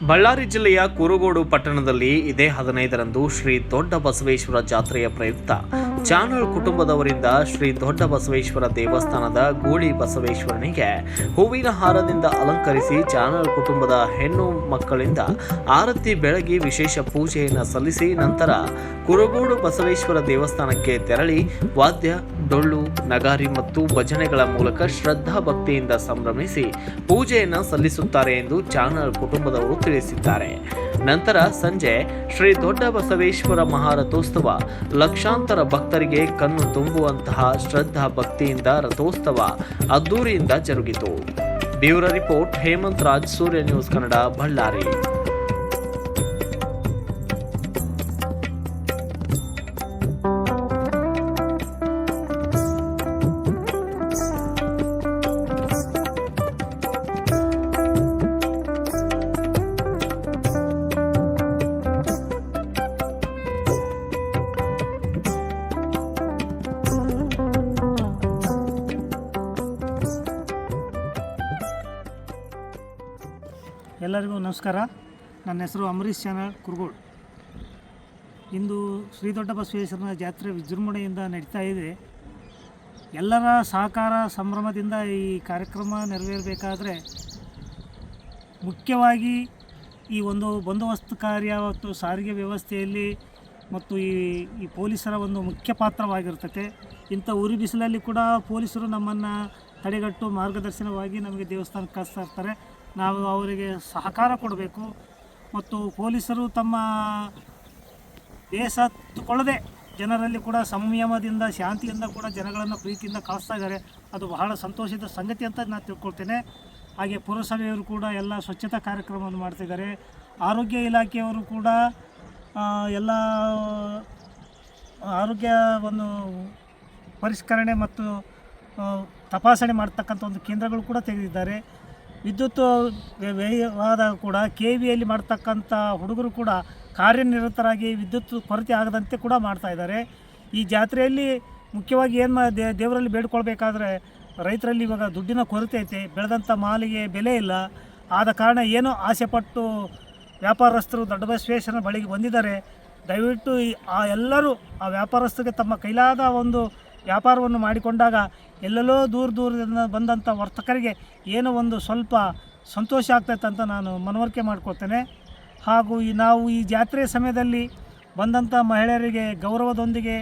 ಬಳ್ಳಾರಿ ಜಿಲ್ಲೆಯ ಕುರುಗೋಡು ಪಟ್ಟಣದಲ್ಲಿ ಇದೇ ಹದಿನೈದರಂದು ಶ್ರೀ ದೊಡ್ಡ ಬಸವೇಶ್ವರ ಜಾತ್ರೆಯ ಪ್ರಯುಕ್ತ ಚಾನಲ್ ಕುಟುಂಬದವರಿಂದ ಶ್ರೀ ದೊಡ್ಡ ಬಸವೇಶ್ವರ ದೇವಸ್ಥಾನದ ಗೂಳಿ ಬಸವೇಶ್ವರನಿಗೆ ಹೂವಿನ ಹಾರದಿಂದ ಅಲಂಕರಿಸಿ ಚಾನಲ್ ಕುಟುಂಬದ ಹೆಣ್ಣು ಮಕ್ಕಳಿಂದ ಆರತಿ ಬೆಳಗಿ ವಿಶೇಷ ಪೂಜೆಯನ್ನು ಸಲ್ಲಿಸಿ ನಂತರ ಕುರುಗೋಡು ಬಸವೇಶ್ವರ ದೇವಸ್ಥಾನಕ್ಕೆ ತೆರಳಿ ವಾದ್ಯ, ಡೊಳ್ಳು, ನಗಾರಿ ಮತ್ತು ಭಜನೆಗಳ ಮೂಲಕ ಶ್ರದ್ಧಾ ಭಕ್ತಿಯಿಂದ ಸಂಭ್ರಮಿಸಿ ಪೂಜೆಯನ್ನು ಸಲ್ಲಿಸುತ್ತಾರೆ ಎಂದು ಚಾನಲ್ ಕುಟುಂಬದವರು ತಿಳಿಸಿದ್ದಾರೆ. ನಂತರ ಸಂಜೆ ಶ್ರೀ ದೊಡ್ಡ ಬಸವೇಶ್ವರ ಮಹಾರಥೋತ್ಸವ. ಲಕ್ಷಾಂತರ ಭಕ್ತರಿಗೆ ಕಣ್ಣು ತುಂಬುವಂತಹ ಶ್ರದ್ಧಾ ಭಕ್ತಿಯಿಂದ ರಥೋತ್ಸವ ಅದ್ದೂರಿಯಿಂದ ಜರುಗಿತು. Bureau report Hemanth Raj Surya news Kannada, Ballari. ಎಲ್ಲರಿಗೂ ನಮಸ್ಕಾರ. ನನ್ನ ಹೆಸರು ಅಮರೀಶ್ ಚಾನಲ್ ಕುರುಗೋಡು. ಇಂದು ಶ್ರೀ ದೊಡ್ಡ ಬಸವೇಶ್ವರನ ಜಾತ್ರೆ ವಿಜೃಂಭಣೆಯಿಂದ ನಡೀತಾ ಇದೆ. ಎಲ್ಲರ ಸಹಕಾರ ಸಂಭ್ರಮದಿಂದ ಈ ಕಾರ್ಯಕ್ರಮ ನೆರವೇರಬೇಕಾದ್ರೆ ಮುಖ್ಯವಾಗಿ ಈ ಒಂದು ಬಂದೋಬಸ್ತ್ ಕಾರ್ಯ ಮತ್ತು ಸಾರಿಗೆ ವ್ಯವಸ್ಥೆಯಲ್ಲಿ ಮತ್ತು ಈ ಈ ಪೊಲೀಸರ ಒಂದು ಮುಖ್ಯ ಪಾತ್ರವಾಗಿರ್ತದೆ ಇಂಥ ಉರಿ ಬಿಸಿಲಲ್ಲಿ ಕೂಡ ಪೊಲೀಸರು ನಮ್ಮನ್ನು ತಡೆಗಟ್ಟು ಮಾರ್ಗದರ್ಶನವಾಗಿ ನಮಗೆ ದೇವಸ್ಥಾನಕ್ಕೆ ಕಳಿಸ್ತಾ ಇರ್ತಾರೆ. ನಾವು ಅವರಿಗೆ ಸಹಕಾರ ಕೊಡಬೇಕು ಮತ್ತು ಪೊಲೀಸರು ತಮ್ಮ ದೇಶ ತಗೊಳ್ಳದೆ ಜನರಲ್ಲಿ ಕೂಡ ಸಂಯಮದಿಂದ, ಶಾಂತಿಯಿಂದ ಕೂಡ ಜನಗಳನ್ನು ಪ್ರೀತಿಯಿಂದ ಕಳಿಸ್ತಾ ಇದ್ದಾರೆ. ಅದು ಬಹಳ ಸಂತೋಷದ ಸಂಗತಿ ಅಂತ ನಾನು ತಿಳ್ಕೊಳ್ತೇನೆ. ಹಾಗೆ ಪುರಸಭೆಯವರು ಕೂಡ ಎಲ್ಲ ಸ್ವಚ್ಛತಾ ಕಾರ್ಯಕ್ರಮವನ್ನು ಮಾಡ್ತಿದ್ದಾರೆ ಆರೋಗ್ಯ ಇಲಾಖೆಯವರು ಕೂಡ ಎಲ್ಲ ಆರೋಗ್ಯ ಒಂದು ಪರಿಷ್ಕರಣೆ ಮತ್ತು ತಪಾಸಣೆ ಮಾಡ್ತಕ್ಕಂಥ ಒಂದು ಕೇಂದ್ರಗಳು ಕೂಡ ತೆಗೆದಿದ್ದಾರೆ. ವಿದ್ಯುತ್ ವ್ಯಯವಾದ ಕೂಡ ಕೆ ವಿಯಲ್ಲಿ ಮಾಡ್ತಕ್ಕಂಥ ಹುಡುಗರು ಕೂಡ ಕಾರ್ಯನಿರತರಾಗಿ ವಿದ್ಯುತ್ ಕೊರತೆ ಆಗದಂತೆ ಕೂಡ ಮಾಡ್ತಾ ಇದ್ದಾರೆ. ಈ ಜಾತ್ರೆಯಲ್ಲಿ ಮುಖ್ಯವಾಗಿ ಏನು ಮಾ ದೇವರಲ್ಲಿ ಬೇಡ್ಕೊಳ್ಬೇಕಾದ್ರೆ ರೈತರಲ್ಲಿ ಇವಾಗ ದುಡ್ಡಿನ ಕೊರತೆ ಐತೆ, ಬೆಳೆದಂಥ ಮಾಲಿಗೆ ಬೆಲೆ ಇಲ್ಲ. ಆದ ಕಾರಣ ಏನೋ ಆಸೆಪಟ್ಟು ವ್ಯಾಪಾರಸ್ಥರು ದೊಡ್ಡ ಬಸವೇಶ್ವರನ ಬಳಿಗೆ ಬಂದಿದ್ದಾರೆ. ದಯವಿಟ್ಟು ಈ, ಆ ಎಲ್ಲರೂ, ಆ ವ್ಯಾಪಾರಸ್ಥರಿಗೆ ತಮ್ಮ ಕೈಲಾದ ಒಂದು ವ್ಯಾಪಾರವನ್ನು ಮಾಡಿಕೊಂಡಾಗ ಎಲ್ಲೆಲ್ಲೋ ದೂರ ದೂರದಿಂದ ಬಂದಂಥ ವರ್ತಕರಿಗೆ ಏನೋ ಒಂದು ಸ್ವಲ್ಪ ಸಂತೋಷ ಆಗ್ತೈತೆ ಅಂತ ನಾನು ಮನವರಿಕೆ ಮಾಡ್ಕೊಳ್ತೇನೆ. ಹಾಗೂ ಈ ನಾವು ಈ ಜಾತ್ರೆ ಸಮಯದಲ್ಲಿ ಬಂದಂಥ ಮಹಿಳೆಯರಿಗೆ ಗೌರವದೊಂದಿಗೆ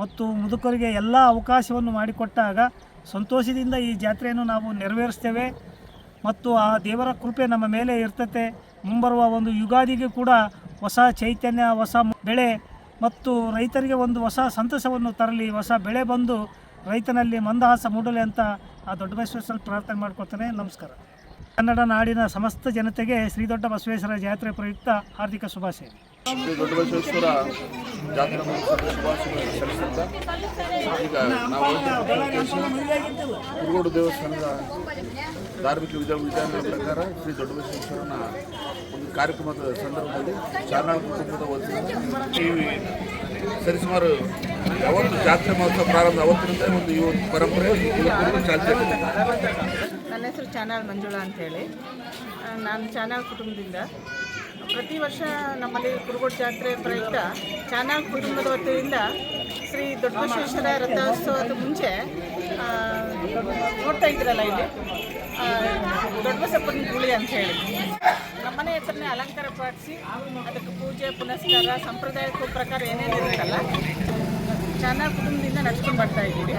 ಮತ್ತು ಮುದುಕರಿಗೆ ಎಲ್ಲ ಅವಕಾಶವನ್ನು ಮಾಡಿಕೊಟ್ಟಾಗ ಸಂತೋಷದಿಂದ ಈ ಜಾತ್ರೆಯನ್ನು ನಾವು ನೆರವೇರಿಸ್ತೇವೆ. ಮತ್ತು ಆ ದೇವರ ಕೃಪೆ ನಮ್ಮ ಮೇಲೆ ಇರ್ತತೆ. ಮುಂಬರುವ ಒಂದು ಯುಗಾದಿಗೆ ಕೂಡ ಹೊಸ ಚೈತನ್ಯ, ಹೊಸ ಬೆಳೆ ಮತ್ತು ರೈತರಿಗೆ ಒಂದು ಹೊಸ ಸಂತಸವನ್ನು ತರಲಿ, ಹೊಸ ಬೆಳೆ ಬಂದು ರೈತನಲ್ಲಿ ಮಂದಹಾಸ ಮೂಡಲಿ ಅಂತ ಆ ದೊಡ್ಡ ಬಸವೇಶ್ವರ ಪ್ರಾರ್ಥನೆ ಮಾಡ್ಕೊಳ್ತೇನೆ. ನಮಸ್ಕಾರ. ಕನ್ನಡ ನಾಡಿನ ಸಮಸ್ತ ಜನತೆಗೆ ಶ್ರೀ ದೊಡ್ಡ ಬಸವೇಶ್ವರ ಜಾತ್ರೆ ಪ್ರಯುಕ್ತ ಹಾರ್ದಿಕ ಶುಭಾಶಯ. ಶ್ರೀ ದೊಡ್ಡಬಸವೇಶ್ವರ ಜಾತ್ರಾ ಮಹೋತ್ಸವದ ಶುಭಾಶಯ ಸಲ್ಲಿಸುತ್ತಾ ಈಗ ನಾವು ಕುರುಗೋಡು ದೇವಸ್ಥಾನದ ಧಾರ್ಮಿಕ ವಿಧ ವಿಧಾನಗಳ ಪ್ರಕಾರ ಶ್ರೀ ದೊಡ್ಡಬಸವೇಶ್ವರನ ಒಂದು ಕಾರ್ಯಕ್ರಮದ ಸಂದರ್ಭದಲ್ಲಿ ಚಾರ್ನಾಳ್ ಕುಟುಂಬದ ವತಿಯಿಂದ ಈ ಸರಿಸುಮಾರು ಯಾವತ್ತು ಜಾತ್ರೆ ಮಹೋತ್ಸವ ಪ್ರಾರಂಭ ಅವತ್ತಿನಿಂದ ಒಂದು ಈ ಒಂದು ಪರಂಪರೆ ಚಾಲ್ತಿಯಲ್ಲಿದೆ ನನ್ನ ಹೆಸರು ಚಾನಲ್ ಮಂಜುಳಾ ಅಂತೇಳಿ. ನಾನು ಚಾನಲ್ ಕುಟುಂಬದಿಂದ ಪ್ರತಿ ವರ್ಷ ನಮ್ಮಲ್ಲಿ ಕುರುಗೋಡು ಜಾತ್ರೆ ಪ್ರಯುಕ್ತ ಚಾನಲ್ ಕುಟುಂಬದ ವತಿಯಿಂದ ಶ್ರೀ ದೊಡ್ಡಬಸವೇಶ್ವರ ರಥೋತ್ಸವದ ಮುಂಚೆ ನೋಡ್ತಾ ಇದ್ರಲ್ಲ ಇಲ್ಲಿ ಆ, ದೊಡ್ಡಬಸಪ್ಪನ ಗುಳಿ ಅಂತ ಹೇಳಿ. ನಮ್ಮನೆ ಹೆಸರನ್ನೇ ಅಲಂಕಾರ ಪಾಡಿಸಿ ಅದಕ್ಕೆ ಪೂಜೆ ಪುನಸ್ಕಾರ ಸಂಪ್ರದಾಯದ ಪ್ರಕಾರ ಏನೇನು ಇರುತ್ತಲ್ಲ ಚಾನಲ್ ಕುಟುಂಬದಿಂದ ನಡ್ಸ್ಕೊಂಡು ಬರ್ತಾ ಇದ್ದೀವಿ.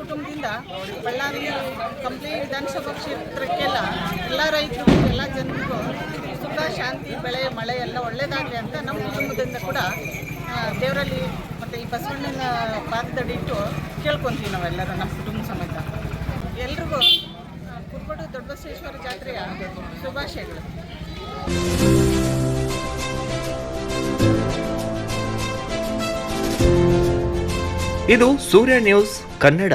ಕುಟುಂಬದಿಂದ ಬಳ್ಳಾರಿ ಕಂಪ್ಲೀಟ್ ವಿಧಾನಸಭಾ ಕ್ಷೇತ್ರಕ್ಕೆಲ್ಲ ಎಲ್ಲ ರೈತರಿಗೂ ಎಲ್ಲ ಜನರಿಗೂ ಶಾಂತಿ, ಬೆಳೆ, ಮಳೆ ಎಲ್ಲ ಒಳ್ಳೇದಾಗಲಿ ಅಂತ ನಮ್ಮ ಕುಟುಂಬದಿಂದ ಕೂಡ ದೇವರಲ್ಲಿ ಮತ್ತು ಈ ಬಸವಣ್ಣನ ಪಾದದಡಿಟ್ಟು ಕೇಳ್ಕೊತೀವಿ ನಾವೆಲ್ಲರೂ ನಮ್ಮ ಕುಟುಂಬ ಸಮೇತ. ಎಲ್ರಿಗೂ ಕುರ್ಬಡು ದೊಡ್ಡಬಸವೇಶ್ವರ ದೊಡ್ಡ ಬಸವೇಶ್ವರ ಜಾತ್ರೆಯ ಶುಭಾಶಯಗಳು. ಇದು ಸೂರ್ಯ ನ್ಯೂಸ್ ಕನ್ನಡ.